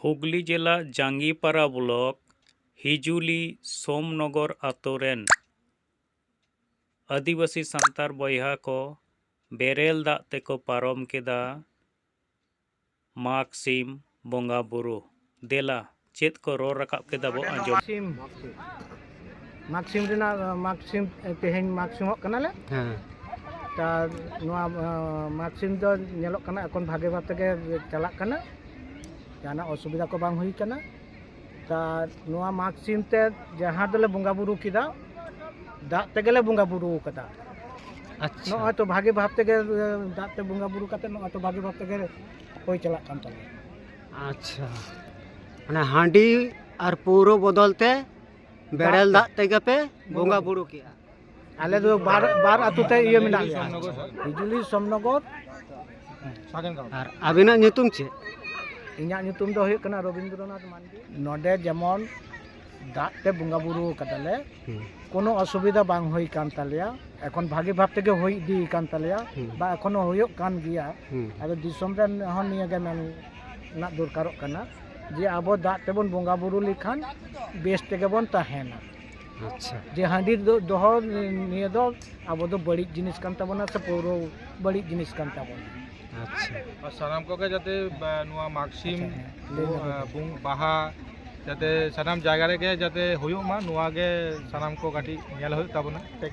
হুগলি জেলা জাঙ্গিপাড়া ব্লক হিজুলি সোমনগর ᱟᱛᱳ ᱨᱮᱱ ᱟᱹᱫᱤᱵᱟᱹᱥᱤ ᱥᱟᱱᱛᱟᱲ ᱵᱚᱭᱦᱟ ᱠᱚ ᱵᱮᱨᱮᱞ ᱫᱟᱜ ᱛᱮᱠᱚ ᱯᱟᱨᱚᱢ ᱠᱮᱫᱟ ᱢᱟᱜᱽ ᱥᱤᱢ ᱵᱚᱸᱜᱟ ᱵᱩᱨᱩ ᱫᱮᱞᱟ ᱪᱮᱫ ᱠᱚ ᱨᱚᱲ ᱨᱟᱠᱟᱵ ᱠᱮᱫᱟ ᱵᱚ ᱟᱸᱡᱚᱢ ᱢᱟᱜᱽᱥᱤᱢ ᱢᱟᱜᱽᱥᱤᱢ ᱨᱮᱱᱟᱜ ᱢᱟᱜᱽᱥᱤᱢ ᱛᱮᱦᱮᱧ ᱢᱟᱜᱽᱥᱤᱢᱚᱜ ᱠᱟᱱᱟᱞᱮ ᱦᱮᱸ তা ᱱᱚᱣᱟ ᱢᱟᱜᱽᱥᱤᱢ ᱫᱚ ᱧᱮᱞᱚᱜ ᱠᱟᱱᱟ ᱮᱠᱷᱚᱱ ᱵᱷᱟᱜᱮ ᱵᱷᱟᱵ ᱛᱮᱜᱮ ᱪᱟᱞᱟᱜ ᱠᱟᱱᱟ जहाँ असुविधा को बांग हुई करना ता माग सीन ते जहाँ दल बंगा बुरू की तो भागे भाव तेगे दा ते भागे भाव तेगे कोई चला अच्छा मैं हांडी और पूरो बदल ते बैडल दा पे बंगा बुरू बार बार आतु बिजली समनगर अभी चे ᱤᱧᱟᱹᱜ ᱧᱩᱛᱩᱢ ᱫᱚ ᱦᱩᱭᱩᱜ ᱠᱟᱱᱟ ᱨᱚᱵᱤᱱᱫᱨᱚᱱᱟᱛᱷ ᱢᱟᱱᱰᱤ ᱱᱚᱰᱮ ᱡᱮᱢᱚᱱ ᱫᱟᱜ ᱛᱮ ᱵᱚᱸᱜᱟ ᱵᱩᱨᱩ ᱠᱟᱫᱟᱞᱮ কোনো অসুবিধা বাং হই কান তালেয়া এখন ভাগে ভাব থেকে হই দি কান তালেয়া বা এখনও হইক কান গিয়া আর দিশম রে হন নিয়ে গে মেন না দরকার কানা যে আবো দাগ তেবন বঙ্গা বুরু লিখান বেশ থেকে বন তাহেনা আচ্ছা যে হাঁডি দহ নিয়ে দো আবো দো বড়ি জিনিস কান তাবনা সে পুরো বড়ি জিনিস কান তাবনা ᱥᱟᱱᱟᱢ ᱠᱚᱜᱮ ᱡᱟᱛᱮ ᱱᱚᱣᱟ ᱢᱟᱜᱥᱤᱢ ᱵᱟᱦᱟ ᱡᱟᱛᱮ ᱥᱟᱱᱟᱢ ᱡᱟᱭᱜᱟ ᱨᱮᱜᱮ ᱡᱟᱛᱮ ᱦᱩᱭᱩᱜ ᱢᱟ ᱱᱚᱣᱟ ᱜᱮ ᱥᱟᱱᱟᱢ ᱠᱚ ᱠᱟᱹᱴᱤᱡ ᱧᱮᱞ ᱦᱩᱭᱩᱜ ᱛᱟᱵᱚᱱᱟ